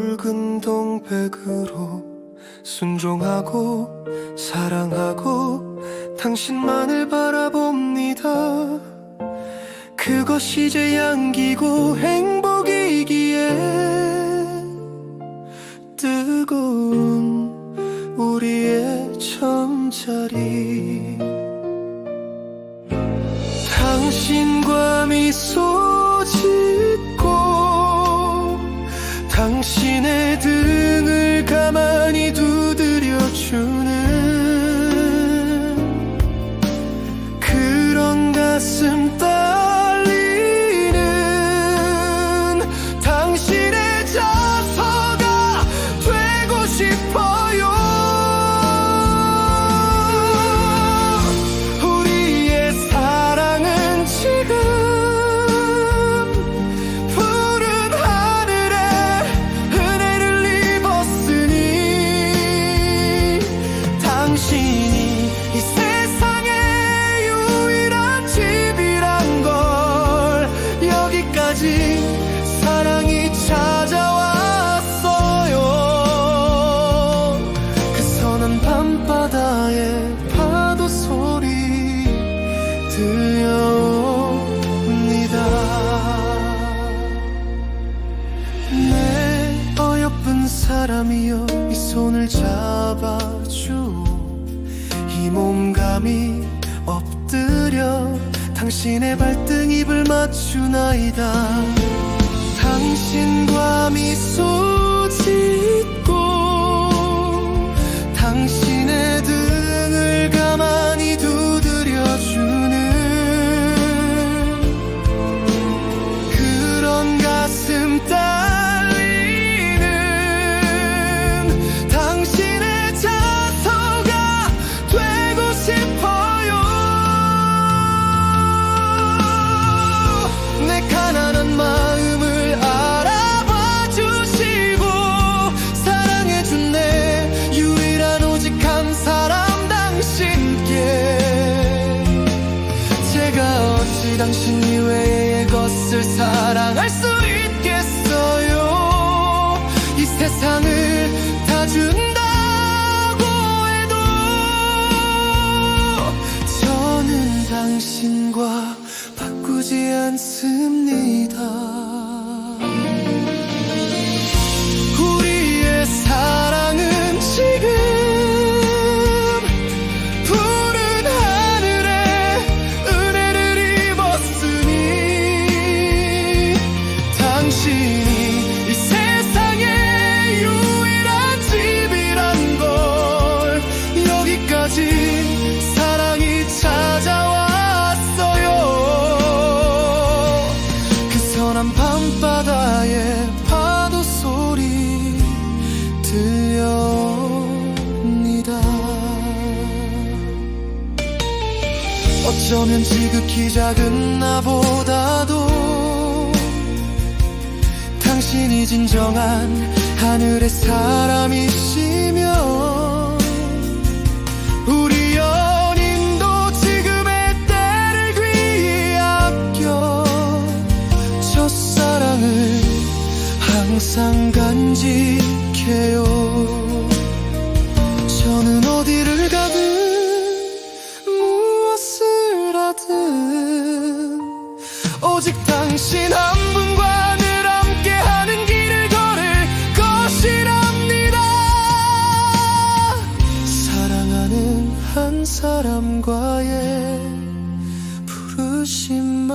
붉은 동백으로 순종하고 사랑하고 당신만을 바라봅니다. 그것이 제 양기고 행복이기에 뜨거운 우리의 잠자리 당신과 미소 당신의 사람이여 이 손을 잡아줘. 이 몸감이 엎드려 당신의 발등입을 맞추나이다. 당신과 미소 당신 이외의 것을 사랑할 수 있겠어요? 이 세상을 다 준다고 해도 저는 당신과 바꾸지 않습니다 그 어쩌면 지극히 작은 나보 진정한 하늘의 사람이시며 우리 연인도 지금의 때를 귀히 아껴 첫사랑을 항상 간직해요. 저는 어디를 가든 무엇을 하든 오직 당신 한 사람과의 부르심만으로